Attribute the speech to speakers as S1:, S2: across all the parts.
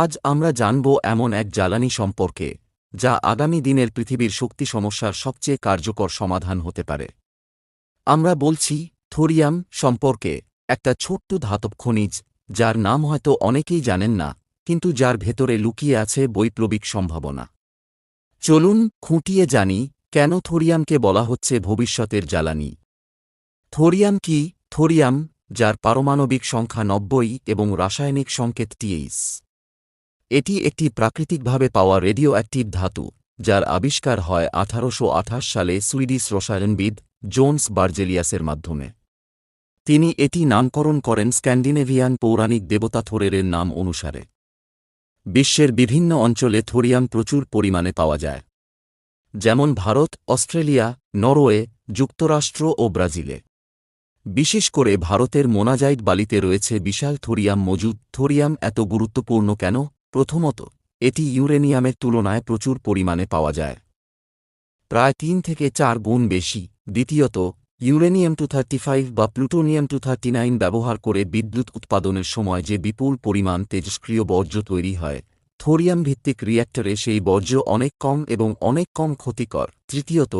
S1: আজ আমরা জানব এমন এক জ্বালানি সম্পর্কে, যা আগামী দিনের পৃথিবীর শক্তি সমস্যার সবচেয়ে কার্যকর সমাধান হতে পারে। আমরা বলছি, থোরিয়াম সম্পর্কে একটা ছোট্ট ধাতব খনিজ, যার নাম হয়তো অনেকেই জানেন না, কিন্তু যার ভেতরে লুকিয়ে আছে বৈপ্লবিক সম্ভাবনা। চলুন খুঁটিয়ে জানি, কেন থোরিয়ামকে বলা হচ্ছে ভবিষ্যতের জ্বালানি। থোরিয়াম কি? থোরিয়াম, যার পারমাণবিক সংখ্যা নব্বই এবং রাসায়নিক সংকেত টিএইস এটি একটি প্রাকৃতিকভাবে পাওয়া রেডিও অ্যাক্টিভ ধাতু, যার আবিষ্কার হয় আঠারোশো আঠাশ সালে সুইডিশ রসায়নবিদ জোন্স বার্জেলিয়াসের মাধ্যমে। তিনি এটি নামকরণ করেন স্ক্যান্ডিনেভিয়ান পৌরাণিক দেবতা থোরেরের নাম অনুসারে। বিশ্বের বিভিন্ন অঞ্চলে থোরিয়াম প্রচুর পরিমাণে পাওয়া যায়। যেমন ভারত, অস্ট্রেলিয়া, নরওয়ে, যুক্তরাষ্ট্র ও ব্রাজিলে। বিশেষ করে ভারতের মোনাজাইট বালিতে রয়েছে বিশাল থোরিয়াম মজুদ। থোরিয়াম এত গুরুত্বপূর্ণ কেন? প্রথমত, এটি ইউরেনিয়ামের তুলনায় প্রচুর পরিমাণে পাওয়া যায়। প্রায় তিন থেকে চার গুণ বেশি। দ্বিতীয়ত, ইউরেনিয়াম টু থার্টি ফাইভ বা প্লুটোনিয়াম টু থার্টি নাইন ব্যবহার করে বিদ্যুৎ উৎপাদনের সময় যে বিপুল পরিমাণ তেজস্ক্রিয় বর্জ্য তৈরি হয় থোরিয়াম ভিত্তিক রিয়্যাক্টরে সেই বর্জ্য অনেক কম এবং অনেক কম ক্ষতিকর। তৃতীয়ত,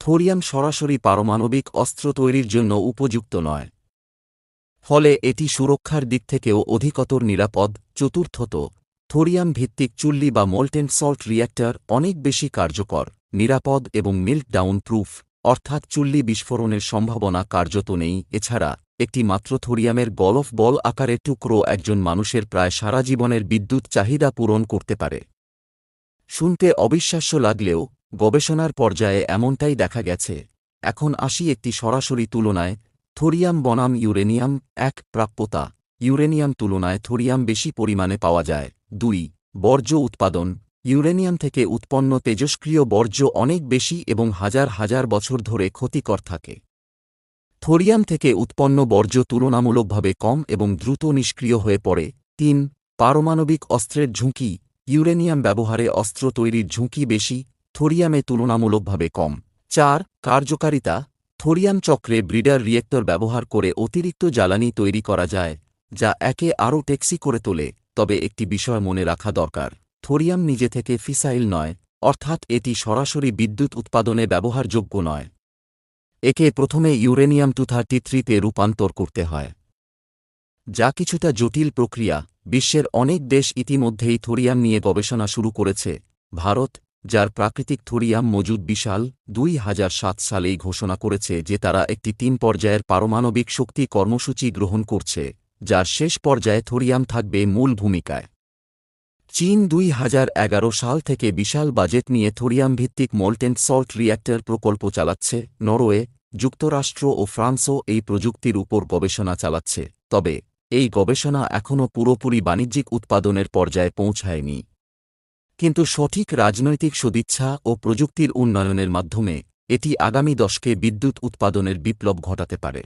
S1: থোরিয়াম সরাসরি পারমাণবিক অস্ত্র তৈরির জন্য উপযুক্ত নয়। ফলে এটি সুরক্ষার দিক থেকেও অধিকতর নিরাপদ। চতুর্থত থোরিয়াম ভিত্তিক চুল্লি বা মোল্টেন সল্ট রিয়্যাক্টর অনেক বেশি কার্যকর, নিরাপদ এবং মিল্ক ডাউন প্রুফ, অর্থাৎ চুল্লি বিস্ফোরণের সম্ভাবনা কার্যত নেই। এছাড়া, একটি মাত্র থোরিয়ামের গলফ বল আকারের টুকরো একজন মানুষের প্রায় সারা জীবনের বিদ্যুৎ চাহিদা পূরণ করতে পারে। শুনতে অবিশ্বাস্য লাগলেও, গবেষণার পর্যায়ে এমনটাই দেখা গেছে। এখন আসি একটি সরাসরি তুলনায়, থোরিয়াম বনাম ইউরেনিয়াম এক প্রাপ্যতা। ইউরেনিয়াম তুলনায় থোরিয়াম বেশি পরিমাণে পাওয়া যায়। দুই, বর্জ্য উৎপাদন। ইউরেনিয়াম থেকে উৎপন্ন তেজস্ক্রিয় বর্জ্য অনেক বেশি এবং হাজার হাজার বছর ধরে ক্ষতিকর থাকে। থোরিয়াম থেকে উৎপন্ন বর্জ্য তুলনামূলকভাবে কম এবং দ্রুত নিষ্ক্রিয় হয়ে পড়ে। তিন, পারমাণবিক অস্ত্রের ঝুঁকি। ইউরেনিয়াম ব্যবহারে অস্ত্র তৈরির ঝুঁকি বেশি, থোরিয়ামে তুলনামূলকভাবে কম। চার, কার্যকারিতা। থোরিয়াম চক্রে ব্রিডার রিয়েক্টর ব্যবহার করে অতিরিক্ত জ্বালানি তৈরি করা যায়। যা একে আরও টেক্সি করে তোলে, তবে একটি বিষয় মনে রাখা দরকার। থোরিয়াম নিজে থেকে ফিসাইল নয়, অর্থাৎ এটি সরাসরি বিদ্যুৎ উৎপাদনে ব্যবহারযোগ্য নয়। একে প্রথমে ইউরেনিয়াম টু থার্টি থ্রিতে রূপান্তর করতে হয়। যা কিছুটা জটিল প্রক্রিয়া, বিশ্বের অনেক দেশ ইতিমধ্যেই থোরিয়াম নিয়ে গবেষণা শুরু করেছে। ভারত, যার প্রাকৃতিক থোরিয়াম মজুদ বিশাল, দুই হাজার সাত সালেই ঘোষণা করেছে যে তারা একটি তিন পর্যায়ের পারমাণবিক শক্তি কর্মসূচি গ্রহণ করছে। যার শেষ পর্যায়ে থোরিয়াম থাকবে মূল ভূমিকায়। চীন দুই হাজার এগারো সাল থেকে বিশাল বাজেট নিয়ে থোরিয়াম ভিত্তিক মোল্টেন সল্ট রিয়্যাক্টর প্রকল্প চালাচ্ছে, নরওয়ে, যুক্তরাষ্ট্র ও ফ্রান্সও এই প্রযুক্তির উপর গবেষণা চালাচ্ছে, তবে এই গবেষণা এখনও পুরোপুরি বাণিজ্যিক উৎপাদনের পর্যায়ে পৌঁছায়নি। কিন্তু সঠিক রাজনৈতিক সদিচ্ছা ও প্রযুক্তির উন্নয়নের মাধ্যমে এটি আগামী দশকে বিদ্যুৎ উৎপাদনের বিপ্লব ঘটাতে পারে।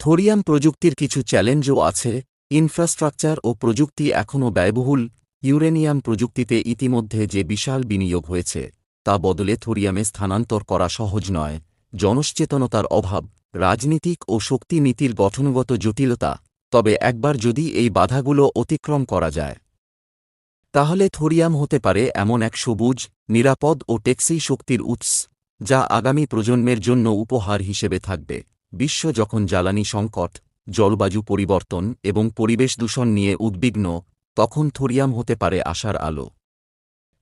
S1: থোরিয়াম প্রযুক্তির কিছু চ্যালেঞ্জও আছে, ইনফ্রাস্ট্রাকচার ও প্রযুক্তি এখনও ব্যয়বহুল, ইউরেনিয়াম প্রযুক্তিতে ইতিমধ্যে যে বিশাল বিনিয়োগ হয়েছে, তা বদলে থোরিয়ামে স্থানান্তর করা সহজ নয়। জনসচেতনতার অভাব, রাজনীতিক ও শক্তি নীতির গঠনগত জটিলতা, তবে একবার যদি এই বাধাগুলো অতিক্রম করা যায়। তাহলে থোরিয়াম হতে পারে এমন এক সবুজ, নিরাপদ ও টেক্সি শক্তির উৎস, যা আগামী প্রজন্মের জন্য উপহার হিসেবে থাকবে। বিশ্ব যখন জ্বালানি সংকট, জলবায়ু পরিবর্তন এবং পরিবেশ দূষণ নিয়ে উদ্বিগ্ন, তখন থোরিয়াম হতে পারে আশার আলো।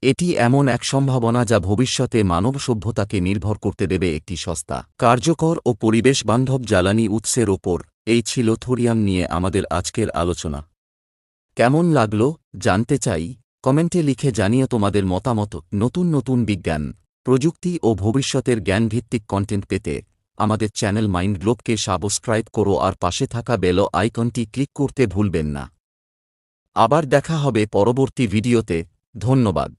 S1: এটি এমন এক সম্ভাবনা যা ভবিষ্যতে মানব সভ্যতাকে নির্ভর করতে দেবে একটি সস্তা, কার্যকর ও পরিবেশ বান্ধব জ্বালানি উৎসের ওপর। এই ছিল থোরিয়াম নিয়ে আমাদের আজকের আলোচনা। কেমন লাগল, জানতে চাই? কমেন্টে লিখে জানিয়ে তোমাদের মতামত। নতুন নতুন বিজ্ঞান, প্রযুক্তি ও ভবিষ্যতের জ্ঞানভিত্তিক কন্টেন্ট পেতে আমাদের চ্যানেল মাইন্ড গ্লোবকে সাবস্ক্রাইব করো আর পাশে থাকা বেল আইকনটি ক্লিক করতে ভুলবেন না। আবার দেখা হবে পরবর্তী ভিডিওতে, ধন্যবাদ।